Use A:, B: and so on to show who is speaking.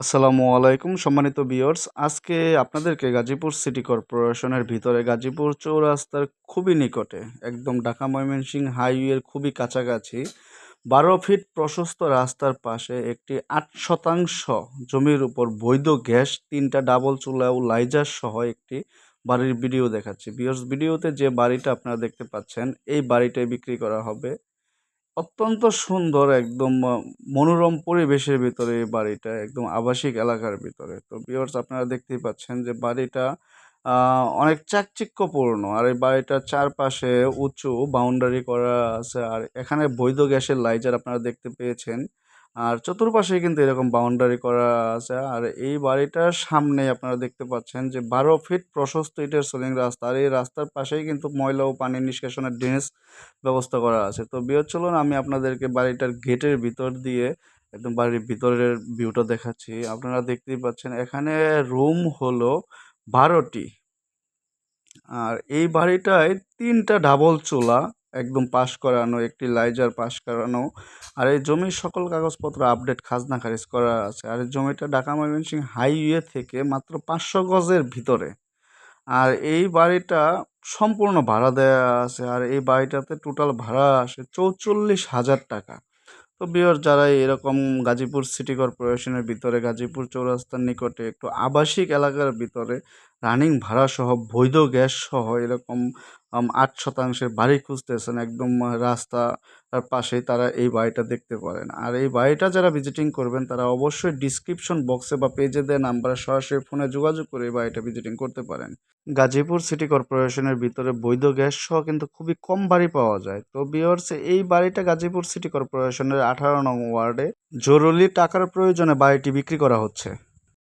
A: আসসালামু আলাইকুম সম্মানিত ভিউয়ার্স। আজকে আপনাদেরকে গাজীপুর সিটি কর্পোরেশনের ভিতরে গাজীপুর চৌরাস্তার খুবই নিকটে, একদম ঢাকা ময়মনসিংহ হাইওয়ের খুবই কাছাকাছি, বারো ফিট প্রশস্ত রাস্তার পাশে একটি আট শতাংশ জমির উপর বৈধ গ্যাস, তিনটা ডাবল চুলা ও লাইজার সহ একটি বাড়ির ভিডিও দেখাচ্ছি। ভিউয়ার্স, ভিডিওতে যে বাড়িটা আপনারা দেখতে পাচ্ছেন, এই বাড়িটাই বিক্রি করা হবে। অত্যন্ত সুন্দর একদম মনোরম পরিবেশের ভিতরে এই বাড়িটা, একদম আবাসিক এলাকার ভিতরে। তো বিয়ার্স আপনারা দেখতেই পাচ্ছেন যে বাড়িটা অনেক চাকচিক্যপূর্ণ। আর এই বাড়িটার চারপাশে উঁচু বাউন্ডারি করা আছে। আর এখানে বৈধ গ্যাসের লাইজার আপনারা দেখতে পেয়েছেন। আর চতুর্পাশে কিন্তু এরকম বাউন্ডারি করা আছে। আর এই বাড়িটার সামনে আপনারা দেখতে পাচ্ছেন যে ১২ ফিট প্রশস্ত ইটের সোলিং রাস্তা। আর এই রাস্তার পাশেই কিন্তু ময়লা ও পানি নিষ্কাশনের ড্রেনেজ ব্যবস্থা করা আছে। তো ভিউয়ার চলুন আমি আপনাদেরকে বাড়িটার গেটের ভিতর দিয়ে একদম বাড়ির ভিতরের ভিউটা দেখাচ্ছি। আপনারা দেখতেই পাচ্ছেন এখানে রুম হলো বারোটি আর এই বাড়িটায় তিনটা ডাবল চুলা একদম পাস করানো, একটি লাইজার পাস করানো। আর এই জমির সকল কাগজপত্র আপডেট খাজনা খারিজ করা আছে। আর এই জমিটা ঢাকা ময়মনসিংহ হাইওয়ে থেকে মাত্র ৫০০ গজের ভিতরে। আর এই বাড়িটা সম্পূর্ণ ভাড়া দেয়া আছে। আর এই বাড়িটাতে টোটাল ভাড়া আসে ৳৪৪,০০০ তো ভিউয়ার যারা এরকম গাজীপুর সিটি কর্পোরেশনের ভিতরে গাজীপুর চৌরাস্তার নিকটে একটু আবাসিক এলাকার ভিতরে রানিং ভাড়া সহ বৈধ গ্যাসসহ এরকম ৮ শতাংশের বাড়ি খুঁজতেছেন একদম রাস্তার পাশেই তারা এই বাড়িটা দেখতে পারেন। আর এই বাড়িটা যারা ভিজিটিং করবেন, তারা অবশ্যই ডিসক্রিপশন বক্সে বা পেজে দেওয়া নাম্বারে সরাসরি ফোনে যোগাযোগ করে এই বাড়িটা ভিজিটিং করতে পারেন। গাজীপুর সিটি কর্পোরেশনের ভিতরে বৈধ গ্যাসসহ কিন্তু খুবই কম বাড়ি পাওয়া যায়। তো ভিউয়ার্স এই বাড়িটা গাজীপুর সিটি কর্পোরেশনের ১৮ নং ওয়ার্ডে জরুরি টাকার প্রয়োজনে বাড়িটি বিক্রি করা হচ্ছে।